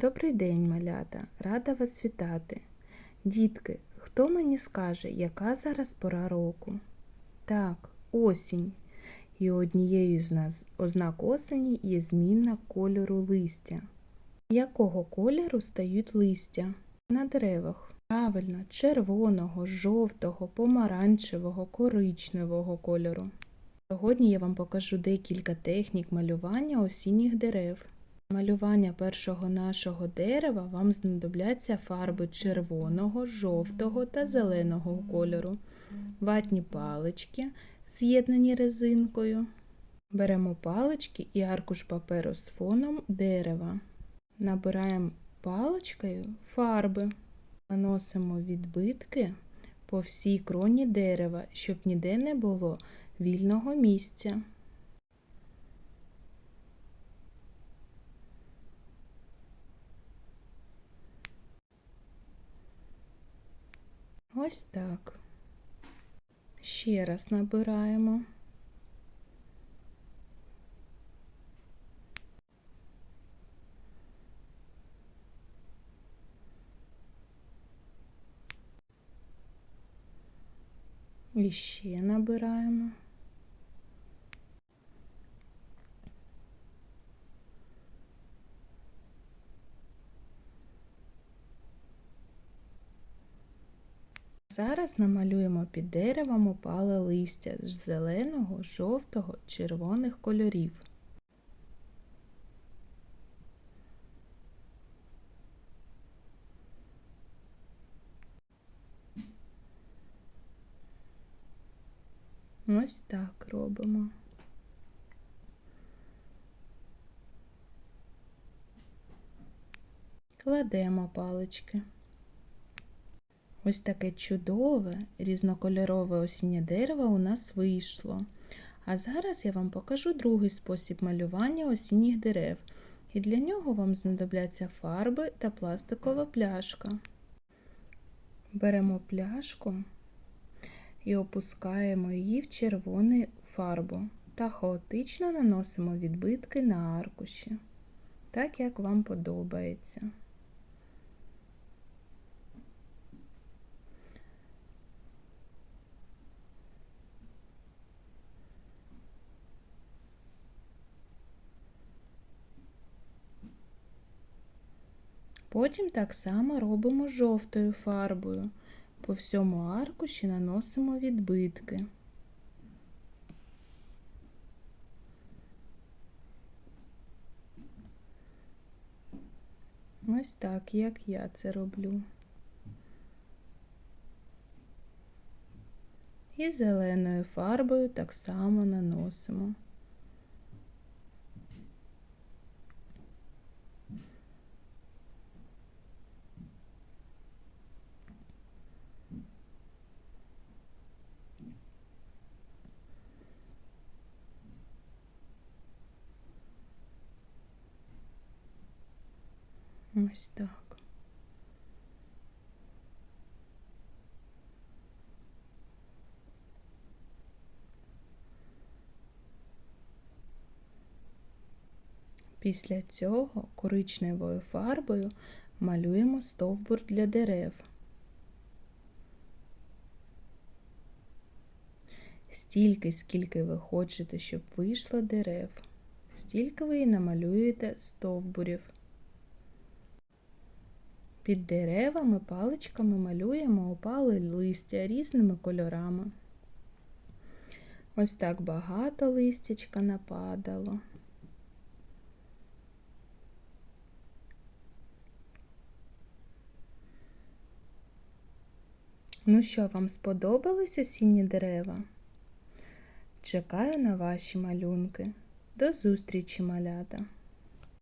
Добрий день, малята! Рада вас вітати. Дітки, хто мені скаже, яка зараз пора року? Так, осінь. І однією з нас ознак осені є зміна кольору листя. Якого кольору стають листя? На деревах. Правильно, червоного, жовтого, помаранчевого, коричневого кольору. Сьогодні я вам покажу декілька технік малювання осінніх дерев. Малювання першого нашого дерева вам знадобляться фарби червоного, жовтого та зеленого кольору, ватні палички, з'єднані резинкою. Беремо палички і аркуш паперу з фоном дерева. Набираємо паличкою фарби, наносимо відбитки по всій кроні дерева, щоб ніде не було вільного місця. Ось так. Ще раз набираємо. І ще набираємо. Зараз намалюємо під деревом упале листя з зеленого, жовтого, червоних кольорів. Ось так робимо. Кладемо палички. Ось таке чудове різнокольорове осіннє дерево у нас вийшло. А зараз я вам покажу другий спосіб малювання осінніх дерев. І для нього вам знадобляться фарби та пластикова пляшка. Беремо пляшку і опускаємо її в червону фарбу та хаотично наносимо відбитки на аркуші, так як вам подобається. Потім так само робимо жовтою фарбою. По всьому аркуші наносимо відбитки. Ось так, як я це роблю. І зеленою фарбою так само наносимо. Ось так. Після цього коричневою фарбою малюємо стовбур для дерев. Стільки, скільки ви хочете, щоб вийшло дерев, стільки ви і намалюєте стовбурів. Під деревами паличками малюємо опали листя різними кольорами. Ось так багато листячка нападало. Ну що, вам сподобались осінні дерева? Чекаю на ваші малюнки. До зустрічі, малята!